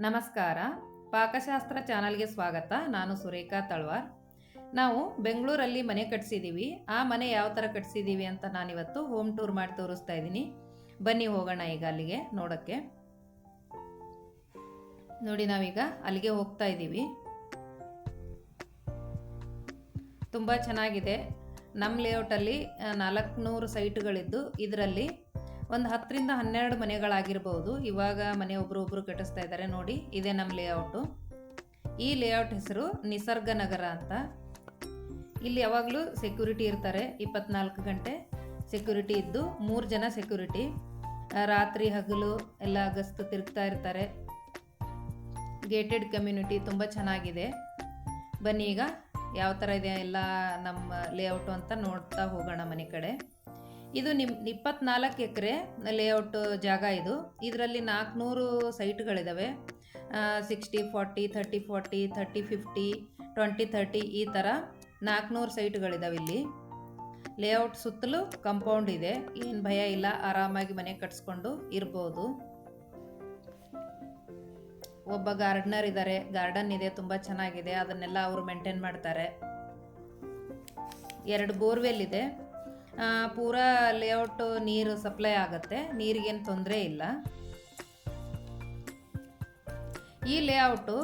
ನಮಸ್ಕಾರ. ಪಾಕಶಾಸ್ತ್ರ ಚಾನಲ್ಗೆ ಸ್ವಾಗತ. ನಾನು ಸುರೇಖಾ ತಳ್ವಾರ್. ನಾವು ಬೆಂಗಳೂರಲ್ಲಿ ಮನೆ ಕಟ್ಸಿದ್ದೀವಿ ಆ ಮನೆ ಯಾವ ಥರ ಕಟ್ಸಿದ್ದೀವಿ ಅಂತ ನಾನಿವತ್ತು ಹೋಮ್ ಟೂರ್ ಮಾಡಿ ತೋರಿಸ್ತಾ ಇದ್ದೀನಿ. ಬನ್ನಿ ಹೋಗೋಣ ಈಗ ಅಲ್ಲಿಗೆ ನೋಡೋಕ್ಕೆ. ನೋಡಿ ನಾವೀಗ ಅಲ್ಲಿಗೆ ಹೋಗ್ತಾ ಇದ್ದೀವಿ. ತುಂಬ ಚೆನ್ನಾಗಿದೆ. ನಮ್ಮ ಲೇಔಟಲ್ಲಿ ನಾಲ್ಕುನೂರು ಸೈಟ್ಗಳಿದ್ದು ಇದರಲ್ಲಿ ಒಂದು ಹತ್ತರಿಂದ ಹನ್ನೆರಡು ಮನೆಗಳಾಗಿರ್ಬೋದು. ಇವಾಗ ಮನೆ ಒಬ್ಬರು ಒಬ್ಬರು ಕಟ್ಟಿಸ್ತಾ ಇದ್ದಾರೆ ನೋಡಿ, ಇದೇ ನಮ್ಮ ಲೇಔಟು ಈ ಲೇಔಟ್ ಹೆಸರು ನಿಸರ್ಗ ನಗರ ಅಂತ. ಇಲ್ಲಿ ಯಾವಾಗಲೂ ಸೆಕ್ಯೂರಿಟಿ ಇರ್ತಾರೆ. ಇಪ್ಪತ್ನಾಲ್ಕು ಗಂಟೆ ಸೆಕ್ಯೂರಿಟಿ ಇದ್ದು ಮೂರು ಜನ ಸೆಕ್ಯೂರಿಟಿ ರಾತ್ರಿ ಹಗಲು ಎಲ್ಲ ಗಸ್ತು ತಿರುಗ್ತಾ ಇರ್ತಾರೆ. ಗೇಟೆಡ್ ಕಮ್ಯುನಿಟಿ ತುಂಬ ಚೆನ್ನಾಗಿದೆ. ಬನ್ನಿ ಈಗ, ಯಾವ ಥರ ಇದೆ ಎಲ್ಲ ನಮ್ಮ ಲೇಔಟು ಅಂತ ನೋಡ್ತಾ ಹೋಗೋಣ ಮನೆ ಕಡೆ. ಇದು ನಿಮ್ ಇಪ್ಪತ್ನಾಲ್ಕು ಎಕರೆ ಲೇಔಟ್ ಜಾಗ ಇದು. ಇದರಲ್ಲಿ ನಾಲ್ಕುನೂರು ಸೈಟ್ಗಳಿದ್ದಾವೆ sixty forty thirty forty thirty fifty twenty thirty ಈ ಥರ ನಾಲ್ಕುನೂರು ಸೈಟ್ಗಳಿದ್ದಾವೆ ಇಲ್ಲಿ. ಲೇಔಟ್ ಸುತ್ತಲೂ ಕಂಪೌಂಡ್ ಇದೆ. ಏನು ಭಯ ಇಲ್ಲ, ಆರಾಮಾಗಿ ಮನೆ ಕಟ್ಸ್ಕೊಂಡು ಇರ್ಬೋದು. ಒಬ್ಬ ಗಾರ್ಡನರ್ ಇದ್ದಾರೆ ಗಾರ್ಡನ್ ಇದೆ, ತುಂಬ ಚೆನ್ನಾಗಿದೆ. ಅದನ್ನೆಲ್ಲ ಅವರು ಮೇಂಟೈನ್ ಮಾಡ್ತಾರೆ. ಎರಡು ಬೋರ್ವೆಲ್ ಇದೆ. ಪೂರಾ ಲೇಔಟ್ ನೀರು ಸಪ್ಲೈ ಆಗುತ್ತೆ. ನೀರಿಗೇನು ತೊಂದರೆ ಇಲ್ಲ. ಈ ಲೇಔಟು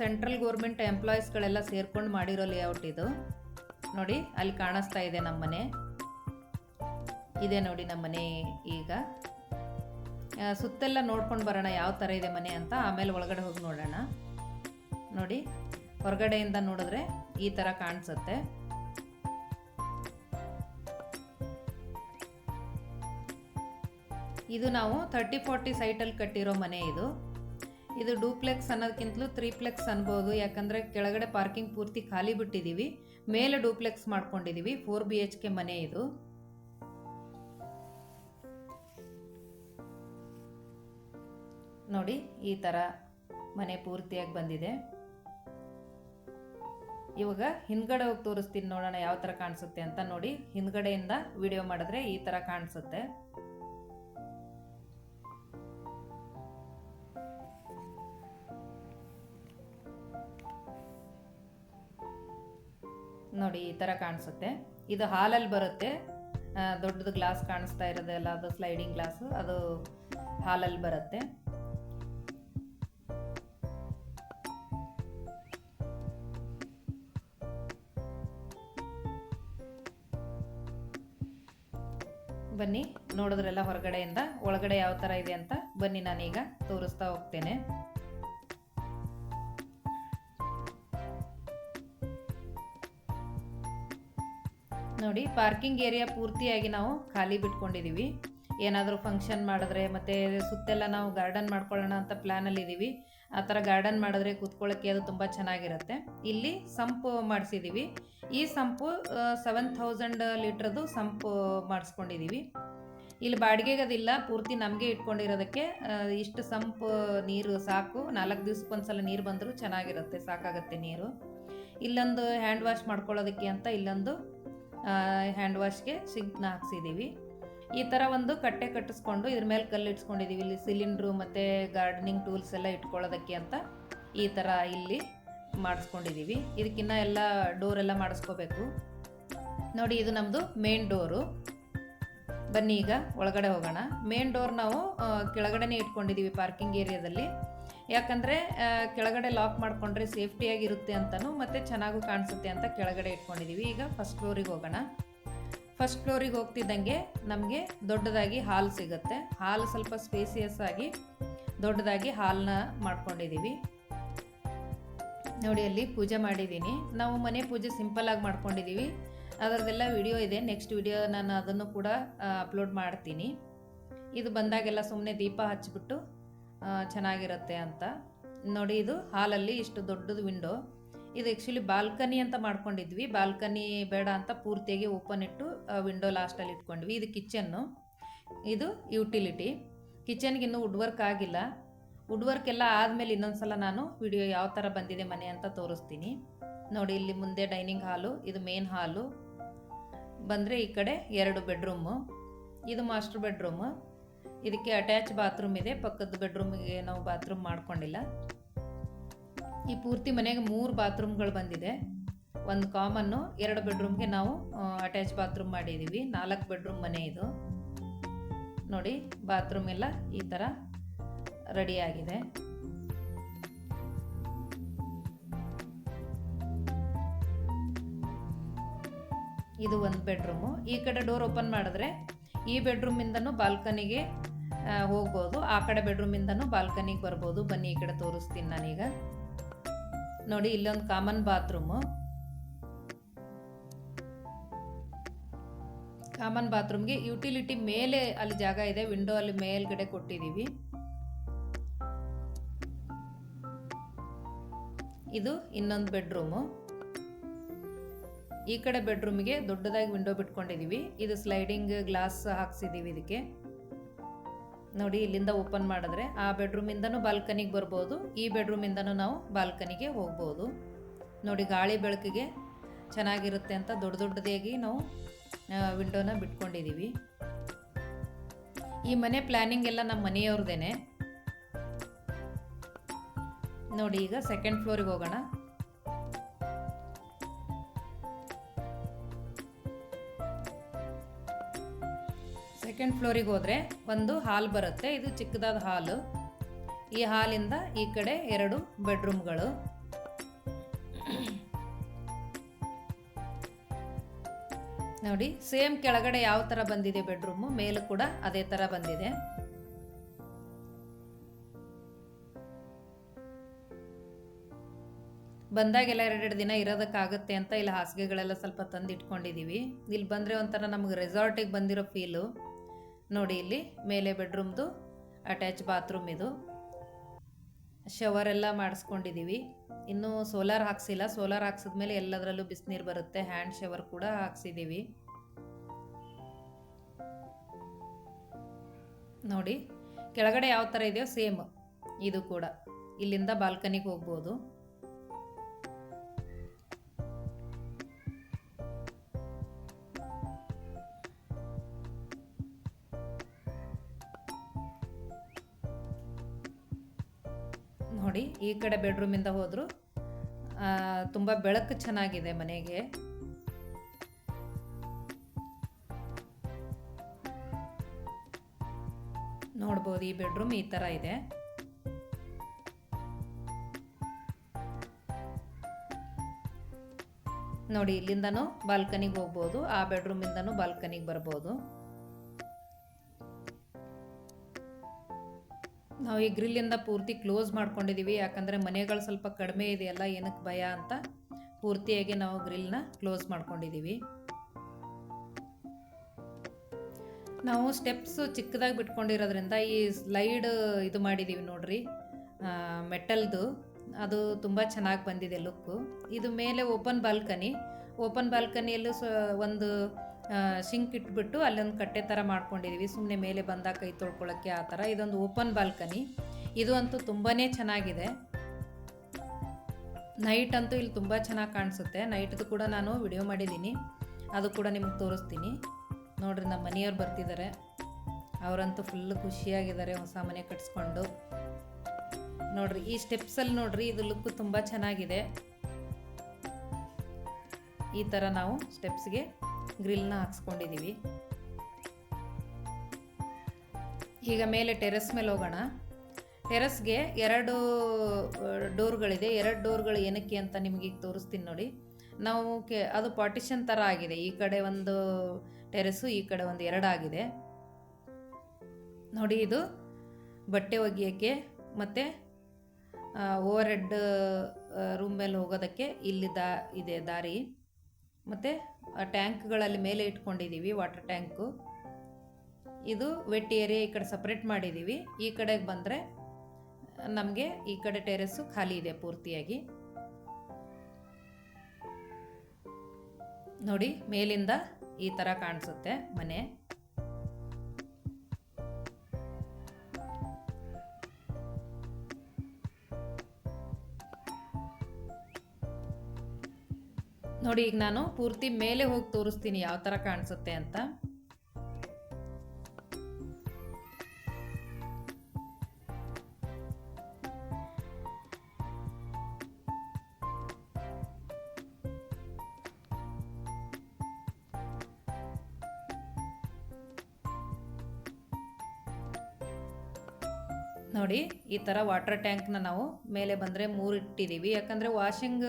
ಸೆಂಟ್ರಲ್ ಗೌರ್ಮೆಂಟ್ ಎಂಪ್ಲಾಯೀಸ್ಗಳೆಲ್ಲ ಸೇರ್ಕೊಂಡು ಮಾಡಿರೋ ಲೇಔಟ್ ಇದು. ನೋಡಿ, ಅಲ್ಲಿ ಕಾಣಿಸ್ತಾ ಇದೆ ನಮ್ಮ ಮನೆ. ಇದೆ ನೋಡಿ ನಮ್ಮ ಮನೆ ಈಗ. ಸುತ್ತೆಲ್ಲ ನೋಡ್ಕೊಂಡು ಬರೋಣ ಯಾವ ಥರ ಇದೆ ಮನೆ ಅಂತ. ಆಮೇಲೆ ಒಳಗಡೆ ಹೋಗಿ ನೋಡೋಣ. ನೋಡಿ, ಹೊರಗಡೆಯಿಂದ ನೋಡಿದ್ರೆ ಈ ಥರ ಕಾಣಿಸುತ್ತೆ. ಇದು ನಾವು ತರ್ಟಿ ಫೋರ್ಟಿ ಸೈಟಲ್ಲಿ ಕಟ್ಟಿರೋ ಮನೆ ಇದು. ಇದು ಡೂಪ್ಲೆಕ್ಸ್ ಅನ್ನೋದಕ್ಕಿಂತಲೂ ತ್ರೀಪ್ಲೆಕ್ಸ್ ಅನ್ಬೋದು. ಯಾಕಂದರೆ ಕೆಳಗಡೆ ಪಾರ್ಕಿಂಗ್ ಪೂರ್ತಿ ಖಾಲಿ ಬಿಟ್ಟಿದ್ದೀವಿ ಮೇಲೆ ಡೂಪ್ಲೆಕ್ಸ್ ಮಾಡ್ಕೊಂಡಿದ್ದೀವಿ ಫೋರ್ ಬಿ ಎಚ್ ಕೆ ಮನೆ ಇದು. ನೋಡಿ, ಈ ಥರ ಮನೆ ಪೂರ್ತಿಯಾಗಿ ಬಂದಿದೆ. ಇವಾಗ ಹಿಂದ್ಗಡೆ ಹೋಗಿ ತೋರಿಸ್ತೀನಿ ನೋಡೋಣ ಯಾವ ಥರ ಕಾಣಿಸುತ್ತೆ ಅಂತ ನೋಡಿ. ಹಿಂದ್ಗಡೆಯಿಂದ ವಿಡಿಯೋ ಮಾಡಿದ್ರೆ ಈ ಥರ ಕಾಣಿಸುತ್ತೆ. ನೋಡಿ, ಈ ಥರ ಕಾಣಿಸುತ್ತೆ. ಇದು ಹಾಲಲ್ಲಿ ಬರುತ್ತೆ. ದೊಡ್ಡದು ಗ್ಲಾಸ್ ಕಾಣಿಸ್ತಾ ಇರೋದೆಲ್ಲ ಅದು ಸ್ಲೈಡಿಂಗ್ ಗ್ಲಾಸು ಅದು ಹಾಲಲ್ಲಿ ಬರುತ್ತೆ. ಬನ್ನಿ, ನೋಡಿದ್ರೆಲ್ಲ ಹೊರಗಡೆಯಿಂದ, ಒಳಗಡೆ ಯಾವ ಥರ ಇದೆ ಅಂತ ಬನ್ನಿ ನಾನೀಗ ತೋರಿಸ್ತಾ ಹೋಗ್ತೇನೆ. ನೋಡಿ ಪಾರ್ಕಿಂಗ್ ಏರಿಯಾ ಪೂರ್ತಿಯಾಗಿ ನಾವು ಖಾಲಿ ಬಿಟ್ಕೊಂಡಿದ್ದೀವಿ ಏನಾದರೂ ಫಂಕ್ಷನ್ ಮಾಡಿದ್ರೆ ಮತ್ತು ಸುತ್ತೆಲ್ಲ ನಾವು ಗಾರ್ಡನ್ ಮಾಡ್ಕೊಳ್ಳೋಣ ಅಂತ ಪ್ಲ್ಯಾನಲ್ಲಿದ್ದೀವಿ ಆ ಥರ ಗಾರ್ಡನ್ ಮಾಡಿದ್ರೆ ಕೂತ್ಕೊಳ್ಳೋಕ್ಕೆ ಅದು ತುಂಬ ಚೆನ್ನಾಗಿರುತ್ತೆ. ಇಲ್ಲಿ ಸಂಪು ಮಾಡಿಸಿದ್ದೀವಿ ಈ ಸಂಪು ಸೆವೆನ್ ಥೌಸಂಡ್ ಲೀಟ್ರದ್ದು ಸಂಪು ಮಾಡಿಸ್ಕೊಂಡಿದ್ದೀವಿ ಇಲ್ಲಿ ಬಾಡಿಗೆಗೆ ಅದಿಲ್ಲ, ಪೂರ್ತಿ ನಮಗೆ ಇಟ್ಕೊಂಡಿರೋದಕ್ಕೆ ಇಷ್ಟು ಸಂಪು ನೀರು ಸಾಕು. ನಾಲ್ಕು ದಿವ್ಸಕ್ಕೊಂದ್ಸಲ ನೀರು ಬಂದರೂ ಚೆನ್ನಾಗಿರುತ್ತೆ, ಸಾಕಾಗತ್ತೆ ನೀರು. ಇಲ್ಲೊಂದು ಹ್ಯಾಂಡ್ ವಾಶ್ ಮಾಡ್ಕೊಳ್ಳೋದಕ್ಕೆ ಅಂತ ಇಲ್ಲೊಂದು ಹ್ಯಾಂಡ್ ವಾಶ್ಗೆ ಸಿಂಕ್ನ ಹಾಕ್ಸಿದ್ದೀವಿ ಈ ಥರ ಒಂದು ಕಟ್ಟೆ ಕಟ್ಟಿಸ್ಕೊಂಡು ಇದ್ರ ಮೇಲೆ ಕಲ್ಲು ಇಟ್ಸ್ಕೊಂಡಿದ್ದೀವಿ ಇಲ್ಲಿ ಸಿಲಿಂಡ್ರು ಮತ್ತು ಗಾರ್ಡನಿಂಗ್ ಟೂಲ್ಸ್ ಎಲ್ಲ ಇಟ್ಕೊಳ್ಳೋದಕ್ಕೆ ಅಂತ ಈ ಥರ ಇಲ್ಲಿ ಮಾಡಿಸ್ಕೊಂಡಿದ್ದೀವಿ ಇದಕ್ಕಿನ್ನ ಎಲ್ಲ ಡೋರ್ ಎಲ್ಲ ಮಾಡಿಸ್ಕೋಬೇಕು. ನೋಡಿ, ಇದು ನಮ್ಮದು ಮೇನ್ ಡೋರು ಬನ್ನಿ ಈಗ ಒಳಗಡೆ ಹೋಗೋಣ. ಮೇನ್ ಡೋರ್ ನಾವು ಕೆಳಗಡೆನೇ ಇಟ್ಕೊಂಡಿದ್ದೀವಿ ಪಾರ್ಕಿಂಗ್ ಏರಿಯಾದಲ್ಲಿ ಯಾಕಂದರೆ ಕೆಳಗಡೆ ಲಾಕ್ ಮಾಡಿಕೊಂಡ್ರೆ ಸೇಫ್ಟಿಯಾಗಿರುತ್ತೆ ಅಂತಲೂ ಮತ್ತು ಚೆನ್ನಾಗೂ ಕಾಣಿಸುತ್ತೆ ಅಂತ ಕೆಳಗಡೆ ಇಟ್ಕೊಂಡಿದ್ದೀವಿ ಈಗ ಫಸ್ಟ್ ಫ್ಲೋರಿಗೆ ಹೋಗೋಣ. ಫಸ್ಟ್ ಫ್ಲೋರಿಗೆ ಹೋಗ್ತಿದ್ದಂಗೆ ನಮಗೆ ದೊಡ್ಡದಾಗಿ ಹಾಲ್ ಸಿಗುತ್ತೆ. ಹಾಲ್ ಸ್ವಲ್ಪ ಸ್ಪೇಸಿಯಸ್ ಆಗಿ ದೊಡ್ಡದಾಗಿ ಹಾಲ್ನ ಮಾಡ್ಕೊಂಡಿದ್ದೀವಿ ನೋಡಿ ಅಲ್ಲಿ ಪೂಜೆ ಮಾಡಿದ್ದೀನಿ ನಾವು ಮನೆ ಪೂಜೆ ಸಿಂಪಲ್ಲಾಗಿ ಮಾಡ್ಕೊಂಡಿದ್ದೀವಿ ಅದರದ್ದೆಲ್ಲ ವಿಡಿಯೋ ಇದೆ. ನೆಕ್ಸ್ಟ್ ವಿಡಿಯೋ ನಾನು ಅದನ್ನು ಕೂಡ ಅಪ್ಲೋಡ್ ಮಾಡ್ತೀನಿ. ಇದು ಬಂದಾಗೆಲ್ಲ ಸುಮ್ಮನೆ ದೀಪ ಹಚ್ಬಿಟ್ಟು ಆ, ಚೆನ್ನಾಗಿರುತ್ತೆ ಅಂತ. ನೋಡಿ, ಇದು ಹಾಲಲ್ಲಿ ಇಷ್ಟು ದೊಡ್ಡದು ವಿಂಡೋ ಇದು ಆ್ಯಕ್ಚುಲಿ ಬಾಲ್ಕನಿ ಅಂತ ಮಾಡ್ಕೊಂಡಿದ್ವಿ. ಬಾಲ್ಕನಿ ಬೇಡ ಅಂತ ಪೂರ್ತಿಯಾಗಿ ಓಪನ್ ಇಟ್ಟು ವಿಂಡೋ ಲಾಸ್ಟಲ್ಲಿ ಇಟ್ಕೊಂಡ್ವಿ. ಇದು ಕಿಚನ್ನು ಇದು ಯುಟಿಲಿಟಿ ಕಿಚನ್ಗೆ ಇನ್ನೂ ವುಡ್ ವರ್ಕ್ ಆಗಿಲ್ಲ. ವುಡ್ ವರ್ಕ್ ಎಲ್ಲ ಆದಮೇಲೆ ಇನ್ನೊಂದು ಸಲ ನಾನು ವಿಡಿಯೋ ಯಾವ ಥರ ಬಂದಿದೆ ಮನೆ ಅಂತ ತೋರಿಸ್ತೀನಿ. ನೋಡಿ, ಇಲ್ಲಿ ಮುಂದೆ ಡೈನಿಂಗ್ ಹಾಲು ಇದು ಮೇನ್ ಹಾಲು ಬಂದರೆ ಈ ಕಡೆ ಎರಡು ಬೆಡ್ರೂಮು ಇದು ಮಾಸ್ಟರ್ ಬೆಡ್ರೂಮು ಇದಕ್ಕೆ ಅಟ್ಯಾಚ್ ಬಾತ್ರೂಮ್ ಇದೆ. ಪಕ್ಕದ ಬೆಡ್ರೂಮಿಗೆ ನಾವು ಬಾತ್ರೂಮ್ ಮಾಡ್ಕೊಂಡಿಲ್ಲ. ಈ ಪೂರ್ತಿ ಮನೆಗೆ ಮೂರು ಬಾತ್ರೂಮ್ಗಳು ಬಂದಿದೆ. ಒಂದು ಕಾಮನ್ನು ಎರಡು ಬೆಡ್ರೂಮ್ಗೆ ನಾವು ಅಟ್ಯಾಚ್ ಬಾತ್ರೂಮ್ ಮಾಡಿದ್ದೀವಿ ನಾಲ್ಕು ಬೆಡ್ರೂಮ್ ಮನೆ ಇದು. ನೋಡಿ ಬಾತ್ರೂಮ್ ಎಲ್ಲ ಈ ಥರ ರೆಡಿಯಾಗಿದೆ ಇದು ಒಂದು ಬೆಡ್ರೂಮು ಈ ಕಡೆ ಡೋರ್ ಓಪನ್ ಮಾಡಿದ್ರೆ ಈ ಬೆಡ್ರೂಮಿಂದನೂ ಬಾಲ್ಕನಿಗೆ ಹೋಗ್ಬೋದು. ಆ ಕಡೆ ಬೆಡ್ರೂಮಿಂದನೂ ಬಾಲ್ಕನಿಗೆ ಬರ್ಬೋದು. ಬನ್ನಿ, ಈ ಕಡೆ ತೋರಿಸ್ತೀನಿ ನಾನೀಗ. ನೋಡಿ, ಇಲ್ಲೊಂದು ಕಾಮನ್ ಬಾತ್ರೂಮು ಕಾಮನ್ ಬಾತ್ರೂಮ್ಗೆ ಯುಟಿಲಿಟಿ ಮೇಲೆ ಅಲ್ಲಿ ಜಾಗ ಇದೆ. ವಿಂಡೋ ಅಲ್ಲಿ ಮೇಲ್ಗಡೆ ಕೊಟ್ಟಿದ್ದೀವಿ ಇದು ಇನ್ನೊಂದು ಬೆಡ್ರೂಮು ಈ ಕಡೆ ಬೆಡ್ರೂಮಿಗೆ ದೊಡ್ಡದಾಗಿ ವಿಂಡೋ ಬಿಟ್ಕೊಂಡಿದ್ದೀವಿ ಇದು ಸ್ಲೈಡಿಂಗ್ ಗ್ಲಾಸ್ ಹಾಕ್ಸಿದ್ದೀವಿ ಇದಕ್ಕೆ. ನೋಡಿ, ಇಲ್ಲಿಂದ ಓಪನ್ ಮಾಡಿದ್ರೆ ಆ ಬೆಡ್ರೂಮಿಂದನೂ ಬಾಲ್ಕನಿಗೆ ಬರ್ಬೋದು, ಈ ಬೆಡ್ರೂಮಿಂದನೂ ನಾವು ಬಾಲ್ಕನಿಗೆ ಹೋಗ್ಬೋದು. ನೋಡಿ, ಗಾಳಿ ಬೆಳಕಿಗೆ ಚೆನ್ನಾಗಿರುತ್ತೆ ಅಂತ ದೊಡ್ಡ ದೊಡ್ಡದಾಗಿ ನಾವು ವಿಂಡೋನ ಬಿಟ್ಕೊಂಡಿದ್ದೀವಿ ಈ ಮನೆ ಪ್ಲ್ಯಾನಿಂಗ್ ಎಲ್ಲ ನಮ್ಮ ಮನೆಯವ್ರದ್ದೇನೆ ನೋಡಿ, ಈಗ ಸೆಕೆಂಡ್ ಫ್ಲೋರಿಗೆ ಹೋಗೋಣ. ಸೆಕೆಂಡ್ ಫ್ಲೋರಿಗೆ ಹೋದರೆ ಒಂದು ಹಾಲ್ ಬರುತ್ತೆ. ಇದು ಚಿಕ್ಕದಾದ ಹಾಲು ಈ ಹಾಲಿಂದ ಈ ಕಡೆ ಎರಡು ಬೆಡ್ರೂಮ್ಗಳು ನೋಡಿ ಸೇಮ್ ಕೆಳಗಡೆ ಯಾವ ಥರ ಬಂದಿದೆ ಬೆಡ್ರೂಮು ಮೇಲೂ ಕೂಡ ಅದೇ ಥರ ಬಂದಿದೆ. ಬಂದಾಗೆಲ್ಲ ಎರಡೆರಡು ದಿನ ಇರೋದಕ್ಕಾಗುತ್ತೆ ಅಂತ ಇಲ್ಲಿ ಹಾಸಿಗೆಗಳೆಲ್ಲ ಸ್ವಲ್ಪ ತಂದು ಇಟ್ಕೊಂಡಿದ್ದೀವಿ ಇಲ್ಲಿ ಬಂದರೆ ಒಂಥರ ನಮಗೆ ರೆಸಾರ್ಟಿಗೆ ಬಂದಿರೋ ಫೀಲು ನೋಡಿ ಇಲ್ಲಿ ಮೇಲೆ ಬೆಡ್ರೂಮ್ದು ಅಟ್ಯಾಚ್ ಬಾತ್ರೂಮ್ ಇದು. ಎಲ್ಲ ಮಾಡಿಸ್ಕೊಂಡಿದ್ದೀವಿ ಇನ್ನೂ ಸೋಲಾರ್ ಹಾಕ್ಸಿಲ್ಲ. ಸೋಲಾರ್ ಹಾಕ್ಸಿದ್ಮೇಲೆ ಎಲ್ಲದರಲ್ಲೂ ಬಿಸಿನೀರು ಬರುತ್ತೆ. ಹ್ಯಾಂಡ್ ಶವರ್ ಕೂಡ ಹಾಕ್ಸಿದ್ದೀವಿ ನೋಡಿ, ಕೆಳಗಡೆ ಯಾವ ಥರ ಇದೆಯೋ ಸೇಮ್ ಇದು ಕೂಡ. ಇಲ್ಲಿಂದ ಬಾಲ್ಕನಿಗೆ ಹೋಗ್ಬೋದು. ನೋಡಿ, ಈ ಕಡೆ ಬೆಡ್ರೂಮಿಂದ ಹೋದ್ರು. ತುಂಬ ಬೆಳಕು ಚೆನ್ನಾಗಿದೆ ಮನೆಗೆ. ನೋಡ್ಬೋದು ಈ ಬೆಡ್ರೂಮ್ ಈ ಥರ ಇದೆ. ನೋಡಿ, ಇಲ್ಲಿಂದನೂ ಬಾಲ್ಕನಿಗೆ ಹೋಗ್ಬೋದು, ಆ ಬೆಡ್ರೂಮಿಂದನೂ ಬಾಲ್ಕನಿಗೆ ಬರ್ಬೋದು. ನಾವು ಈ ಗ್ರಿಲ್ಲಿಂದ ಪೂರ್ತಿ ಕ್ಲೋಸ್ ಮಾಡ್ಕೊಂಡಿದ್ದೀವಿ ಯಾಕಂದರೆ ಮನೆಗಳು ಸ್ವಲ್ಪ ಕಡಿಮೆ ಇದೆಯಲ್ಲ, ಏನಕ್ಕೆ ಭಯ ಅಂತ ಪೂರ್ತಿಯಾಗಿ ನಾವು ಗ್ರಿಲ್ನ ಕ್ಲೋಸ್ ಮಾಡ್ಕೊಂಡಿದ್ದೀವಿ ನಾವು ಸ್ಟೆಪ್ಸ್ ಚಿಕ್ಕದಾಗಿ ಬಿಟ್ಕೊಂಡಿರೋದ್ರಿಂದ ಈ ಸ್ಲೈಡ್ ಇದು ಮಾಡಿದ್ದೀವಿ ನೋಡ್ರಿ. ಮೆಟಲ್ದು. ಅದು ತುಂಬ ಚೆನ್ನಾಗಿ ಬಂದಿದೆ ಲುಕ್ಕು ಇದು ಮೇಲೆ ಓಪನ್ ಬಾಲ್ಕನಿ ಓಪನ್ ಬಾಲ್ಕನಿಯಲ್ಲೂ ಸ, ಒಂದು ಶಿಂಕ್ ಇಟ್ಬಿಟ್ಟು ಅಲ್ಲೊಂದು ಕಟ್ಟೆ ಥರ ಮಾಡ್ಕೊಂಡಿದ್ದೀವಿ ಸುಮ್ಮನೆ ಮೇಲೆ ಬಂದಾಗ ಕೈ ತೊಳ್ಕೊಳ್ಳೋಕ್ಕೆ ಆ ಥರ ಇದೊಂದು ಓಪನ್ ಬಾಲ್ಕನಿ ಇದು ಅಂತೂ ತುಂಬಾ ಚೆನ್ನಾಗಿದೆ. ನೈಟ್ ಅಂತೂ ಇಲ್ಲಿ ತುಂಬ ಚೆನ್ನಾಗಿ ಕಾಣಿಸುತ್ತೆ. ನೈಟ್ದು ಕೂಡ ನಾನು ವಿಡಿಯೋ ಮಾಡಿದ್ದೀನಿ. ಅದು ಕೂಡ ನಿಮಗೆ ತೋರಿಸ್ತೀನಿ. ನೋಡಿರಿ ನಮ್ಮ ಮನೆಯವ್ರು ಬರ್ತಿದ್ದಾರೆ ಅವರಂತೂ ಫುಲ್ ಖುಷಿಯಾಗಿದ್ದಾರೆ ಹೊಸ ಮನೆ ಕಟ್ಸ್ಕೊಂಡು. ನೋಡ್ರಿ ಈ ಸ್ಟೆಪ್ಸಲ್ಲಿ ನೋಡ್ರಿ ಇದು ಲುಕ್ ತುಂಬ ಚೆನ್ನಾಗಿದೆ. ಈ ಥರ ನಾವು ಸ್ಟೆಪ್ಸ್ಗೆ ಗ್ರಿಲ್ನ ಹಾಕ್ಸ್ಕೊಂಡಿದ್ದೀವಿ ಈಗ ಮೇಲೆ ಟೆರೆಸ್ ಮೇಲೆ ಹೋಗೋಣ. ಟೆರೆಸ್ಗೆ ಎರಡು ಡೋರ್ಗಳಿದೆ ಎರಡು ಡೋರ್ಗಳು ಏನಕ್ಕೆ ಅಂತ ನಿಮಗೆ ಈಗ ತೋರಿಸ್ತೀನಿ ನೋಡಿ. ನಾವು ಕೆ, ಅದು ಪಾರ್ಟಿಷನ್ ಥರ ಆಗಿದೆ. ಈ ಕಡೆ ಒಂದು ಟೆರೆಸ್ಸು ಈ ಕಡೆ ಒಂದು ಎರಡಾಗಿದೆ ನೋಡಿ ಇದು ಬಟ್ಟೆ ಒಗೆಯೋಕ್ಕೆ ಮತ್ತು ಓವರ್ ಹೆಡ್ ರೂಮ್ ಮೇಲೆ ಹೋಗೋದಕ್ಕೆ ಇಲ್ಲಿ ದಾ ಇದೆ ದಾರಿ. ಮತ್ತು ಟ್ಯಾಂಕ್ಗಳಲ್ಲಿ ಮೇಲೆ ಇಟ್ಕೊಂಡಿದ್ದೀವಿ ವಾಟರ್ ಟ್ಯಾಂಕು. ಇದು ವೆಟ್ ಏರಿಯಾ ಈ ಕಡೆ ಸಪ್ರೇಟ್ ಮಾಡಿದ್ದೀವಿ ಈ ಕಡೆಗೆ ಬಂದರೆ, ನಮಗೆ ಈ ಕಡೆ ಟೆರೆಸ್ಸು ಖಾಲಿ ಇದೆ ಪೂರ್ತಿಯಾಗಿ. ನೋಡಿ, ಮೇಲಿಂದ ಈ ಥರ ಕಾಣಿಸುತ್ತೆ ಮನೆ. ನೋಡಿ, ಈಗ ನಾನು ಪೂರ್ತಿ ಮೇಲೆ ಹೋಗಿ ತೋರಿಸ್ತೀನಿ ಯಾವ ಥರ ಕಾಣಿಸುತ್ತೆ ಅಂತ. ನೋಡಿ, ಈ ಥರ ವಾಟರ್ ಟ್ಯಾಂಕ್ನ ನಾವು ಮೇಲೆ ಬಂದರೆ ಮೂರು ಇಟ್ಟಿದ್ದೀವಿ ಯಾಕಂದರೆ ವಾಷಿಂಗ್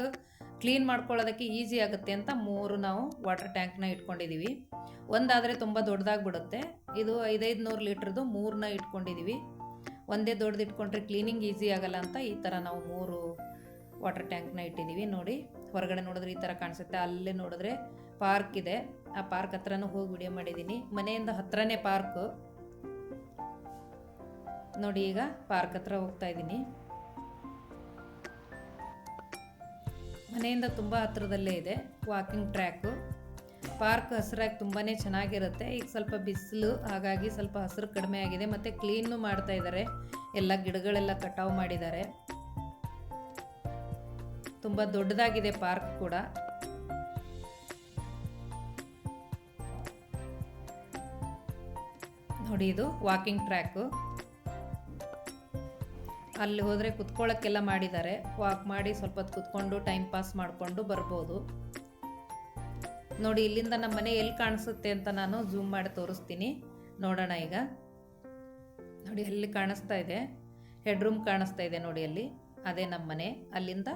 ಕ್ಲೀನ್ ಮಾಡ್ಕೊಳ್ಳೋದಕ್ಕೆ ಈಸಿ ಆಗುತ್ತೆ ಅಂತ ಮೂರು ನಾವು ವಾಟರ್ ಟ್ಯಾಂಕ್ನ ಇಟ್ಕೊಂಡಿದ್ದೀವಿ. ಒಂದಾದರೆ ತುಂಬ ದೊಡ್ಡದಾಗಿ ಬಿಡುತ್ತೆ ಇದು ಐದೈದು ನೂರು ಲೀಟ್ರದ್ದು ಮೂರನ್ನ ಇಟ್ಕೊಂಡಿದ್ದೀವಿ. ಒಂದೇ ದೊಡ್ಡದು ಇಟ್ಕೊಂಡ್ರೆ ಕ್ಲೀನಿಂಗ್ ಈಸಿ ಆಗಲ್ಲ ಅಂತ ಈ ಥರ ನಾವು ಮೂರು ವಾಟರ್ ಟ್ಯಾಂಕ್ನ ಇಟ್ಟಿದ್ದೀವಿ ನೋಡಿ. ಹೊರಗಡೆ ನೋಡಿದ್ರೆ ಈ ಥರ ಕಾಣಿಸುತ್ತೆ. ಅಲ್ಲೇ ನೋಡಿದ್ರೆ ಪಾರ್ಕ್ ಇದೆ. ಆ ಪಾರ್ಕ್ ಹತ್ರನೂ ಹೋಗಿ ವಿಡಿಯೋ ಮಾಡಿದ್ದೀನಿ. ಮನೆಯಿಂದ ಹತ್ರನೇ ಪಾರ್ಕು. ನೋಡಿ ಈಗ ಪಾರ್ಕ್ ಹತ್ರ ಹೋಗ್ತಾ ಇದ್ದೀನಿ. ಮನೆಯಿಂದ ತುಂಬ ಹತ್ರದಲ್ಲೇ ಇದೆ ವಾಕಿಂಗ್ ಟ್ರ್ಯಾಕು ಪಾರ್ಕ್ ಹಸಿರಾಗಿ ತುಂಬಾ ಚೆನ್ನಾಗಿರುತ್ತೆ. ಈಗ ಸ್ವಲ್ಪ ಬಿಸಿಲು, ಹಾಗಾಗಿ ಸ್ವಲ್ಪ ಹಸಿರು ಕಡಿಮೆ ಆಗಿದೆ. ಮತ್ತು ಕ್ಲೀನು ಮಾಡ್ತಾ ಇದ್ದಾರೆ ಎಲ್ಲ ಗಿಡಗಳೆಲ್ಲ ಕಟಾವು ಮಾಡಿದ್ದಾರೆ. ತುಂಬ ದೊಡ್ಡದಾಗಿದೆ ಪಾರ್ಕ್ ಕೂಡ. ನೋಡಿ ಇದು ವಾಕಿಂಗ್ ಟ್ರ್ಯಾಕು ಅಲ್ಲಿ ಹೋದರೆ ಕುತ್ಕೊಳ್ಳೋಕ್ಕೆಲ್ಲ ಮಾಡಿದ್ದಾರೆ. ವಾಕ್ ಮಾಡಿ ಸ್ವಲ್ಪ ಹೊತ್ತು ಕುತ್ಕೊಂಡು ಟೈಮ್ ಪಾಸ್ ಮಾಡಿಕೊಂಡು ಬರ್ಬೋದು. ನೋಡಿ, ಇಲ್ಲಿಂದ ನಮ್ಮ ಮನೆ ಎಲ್ಲಿ ಕಾಣಿಸುತ್ತೆ ಅಂತ ನಾನು ಝೂಮ್ ಮಾಡಿ ತೋರಿಸ್ತೀನಿ. ನೋಡೋಣ ಈಗ. ನೋಡಿ ಅಲ್ಲಿ ಕಾಣಿಸ್ತಾ ಇದೆ? ಹೆಡ್ ರೂಮ್ ಕಾಣಿಸ್ತಾ ಇದೆ ನೋಡಿ ಅಲ್ಲಿ. ಅದೇ ನಮ್ಮ ಮನೆ. ಅಲ್ಲಿಂದ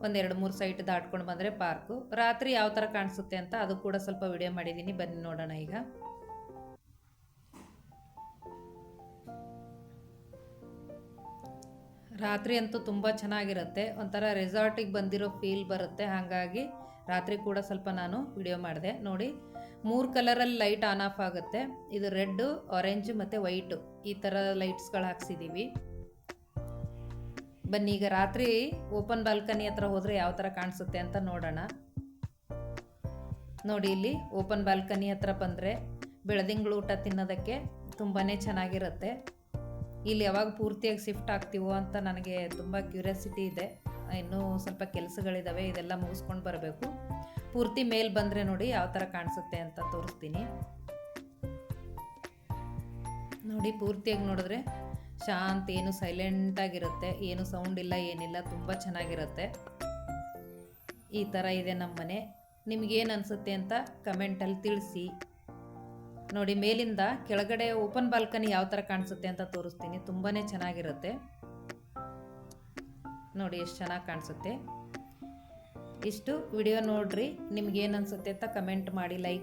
ಒಂದೆರಡು ಮೂರು ಸೈಟ್ ದಾಟ್ಕೊಂಡು ಬಂದರೆ ಪಾರ್ಕು ರಾತ್ರಿ ಯಾವ ಥರ ಕಾಣಿಸುತ್ತೆ ಅಂತ ಅದು ಕೂಡ ಸ್ವಲ್ಪ ವಿಡಿಯೋ ಮಾಡಿದ್ದೀನಿ. ಬನ್ನಿ ನೋಡೋಣ ಈಗ. ರಾತ್ರಿ ಅಂತೂ ತುಂಬ ಚೆನ್ನಾಗಿರುತ್ತೆ. ಒಂಥರ ರೆಸಾರ್ಟಿಗೆ ಬಂದಿರೋ ಫೀಲ್ ಬರುತ್ತೆ. ಹಾಗಾಗಿ ರಾತ್ರಿ ಕೂಡ ಸ್ವಲ್ಪ ನಾನು ವಿಡಿಯೋ ಮಾಡಿದೆ. ನೋಡಿ, ಮೂರು ಕಲರಲ್ಲಿ ಲೈಟ್ ಆನ್ ಆಫ್ ಆಗುತ್ತೆ. ಇದು ರೆಡ್ಡು ಆರೆಂಜ್ ಮತ್ತು ವೈಟು ಈ ಥರ ಲೈಟ್ಸ್ಗಳು ಹಾಕ್ಸಿದ್ದೀವಿ ಬನ್ನಿ, ಈಗ ರಾತ್ರಿ ಓಪನ್ ಬಾಲ್ಕನಿ ಹತ್ರ ಹೋದರೆ ಯಾವ ಥರ ಕಾಣಿಸುತ್ತೆ ಅಂತ ನೋಡೋಣ. ನೋಡಿ, ಇಲ್ಲಿ ಓಪನ್ ಬಾಲ್ಕನಿ ಹತ್ರ ಬಂದರೆ ಬೆಳದಿಂಗಳು ಊಟ ತಿನ್ನೋದಕ್ಕೆ ತುಂಬಾ ಚೆನ್ನಾಗಿರುತ್ತೆ. ಇಲ್ಲಿ ಯಾವಾಗ ಪೂರ್ತಿಯಾಗಿ ಶಿಫ್ಟ್ ಆಗ್ತೀವೋ ಅಂತ ನನಗೆ ತುಂಬ ಕ್ಯೂರಿಯಾಸಿಟಿ ಇದೆ. ಇನ್ನೂ ಸ್ವಲ್ಪ ಕೆಲಸಗಳಿದ್ದಾವೆ ಇದೆಲ್ಲ ಮುಗಿಸ್ಕೊಂಡು ಬರಬೇಕು. ಪೂರ್ತಿ ಮೇಲ್ ಬಂದರೆ ನೋಡಿ ಯಾವ ಥರ ಕಾಣಿಸುತ್ತೆ ಅಂತ ತೋರಿಸ್ತೀನಿ. ನೋಡಿ, ಪೂರ್ತಿಯಾಗಿ ನೋಡಿದ್ರೆ ಶಾಂತ, ಏನು ಸೈಲೆಂಟಾಗಿರುತ್ತೆ ಏನು ಸೌಂಡ್ ಇಲ್ಲ, ಏನಿಲ್ಲ, ತುಂಬ ಚೆನ್ನಾಗಿರುತ್ತೆ. ಈ ಥರ ಇದೆ ನಮ್ಮ ಮನೆ ನಿಮಗೇನು ಅನಿಸುತ್ತೆ ಅಂತ ಕಮೆಂಟಲ್ಲಿ ತಿಳಿಸಿ. ನೋಡಿ, ಮೇಲಿಂದ ಕೆಳಗಡೆ ಓಪನ್ ಬಾಲ್ಕನಿ ಯಾವ ಥರ ಕಾಣಿಸುತ್ತೆ ಅಂತ ತೋರಿಸ್ತೀನಿ. ತುಂಬಾ ಚೆನ್ನಾಗಿರುತ್ತೆ. ನೋಡಿ, ಎಷ್ಟು ಚೆನ್ನಾಗಿ ಕಾಣಿಸುತ್ತೆ. ಇಷ್ಟು ವಿಡಿಯೋ ನೋಡ್ರಿ. ನಿಮ್ಗೇನು ಅನಿಸುತ್ತೆ ಅಂತ ಕಮೆಂಟ್ ಮಾಡಿ, ಲೈಕ್